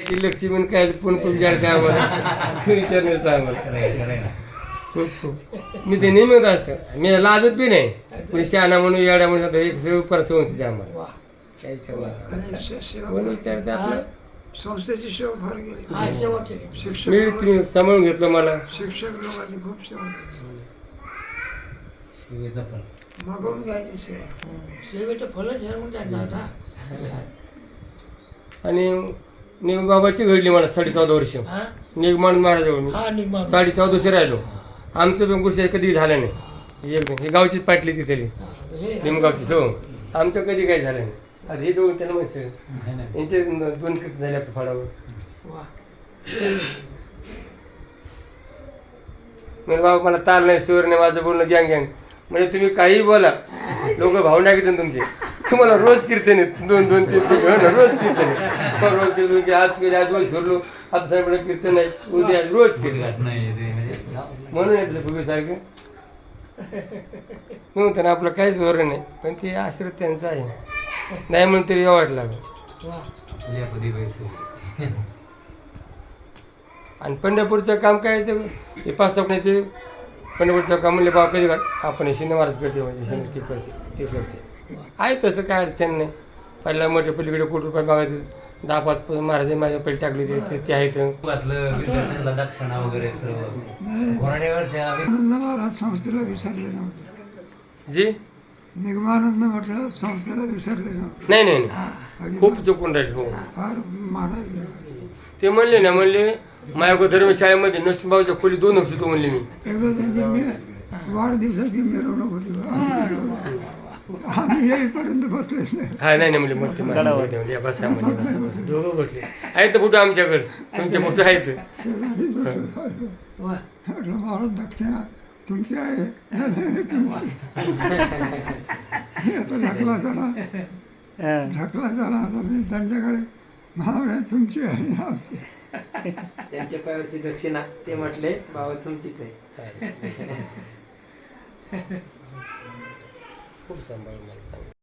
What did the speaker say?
की लक्ष्मी काय पुन विचार काय आम्हाला? विचारण्याचं आम्हाला. मी ते नियमित असतं. मी लाजत बी नाही. कुणी शहाणा म्हणून येड्या म्हणून सांगतो, एक परसं होती आम्हाला. काय विचार विचारते आपलं? संस्थेची सेवा फार केली. हा सेवा केली. शिक्षक मी तुम्ही सांभाळून घेतलं मला. शिक्षक लोकांनी खूप सेवा केली. शिवेचं पण मागवून घ्यायची सेवा. हम्म. सेवेचं फलच आता. आणि निगबाबाची घडली मला साडे चौदा वर्ष. हा? निगमान महाराजवळ मी. हा निघमा साडे चौदा वर्ष राहिलो. आमचं पण कधी झालं नाही. ही एकदम ही गावचीच पाटली तिथली निमगावचीच हो. आमचं कधी काही झालं नाही. आता हे दोन त्याला माहिती. यांचे दोन- दोन किती झाले आपल्या फळावर वा. म्हणजे बाबा मला ताल नाही सूर नाही माझं बोलणं गँग गँग म्हणजे तुम्ही काही बोला. लोक भावना घेतात तुमचे. तुम्हाला रोज कीर्तन आहेत. दोन दोन तीन तीन. हो ना, रोज कीर्तन आहे. परवा कीर्तन की आज केले आज दोन फिरलो. आता सांगितलं कीर्तन आहे उद्या रोज कीर्तन म्हणून येतं फुगेसारखं मी म्हणतो ना आपलं काहीच वरण नाही. पण ते आश्रय त्यांचा आहे. नाही म्हणून तरी वाटलं लागलं आणि पंढरपूरचं काम काय? हे पाच सपण्याचे पंढरपूरचं काम म्हणले बाबा कधी आपण शिंदे महाराज करते म्हणजे शिंदे ते करते ते करते. आहे तसं काय अडचण नाही. पहिला मोठे पलीकडे कोटी रुपये मागायचे. दहा पाच महाराज माझ्या पहिले टाकले ते- ते- ते आहेत. घातलं विद्यार्थ्यांना दक्षिणा वगैरे सर्व. महाराज संस्थेला विसरले नव्हते. जी? निगमानंद म्हटलं संस्थेला विसरले नव्हते. नाही नाही नाही. खूप चुकून राहील हो. फार महाराज ते म्हणले ना म्हणले माझ्या धर्मशाळेमध्ये नरसिंहभाऊच्या खोली दोन वर्ष तो म्हणले मी. वाढदिवसाची मिरवणूक होती. आम्ही येईपर्यंत बसलेच नाही. हा नाही नाही माणसं म्हणजे बसा म्हणजे बसा, बसा. दोघं बसले. आहेत फोटो आमच्याकडे? तुमचे फोटो आहेत. शेजारीच बसलो. वा. म्हटलं महाराज दक्षिणा तुमची आहे. नाही, नाही, तुमची हे आता ढकला झाला. ढकला झाला. आता मी त्यांच्याकडे महाराज तुमची आहे आमची. त्यांच्या पायावरची दक्षिणा ते म्हटले बाबा तुमचीच आहे. खूप सांभाळून मला सांगितलं.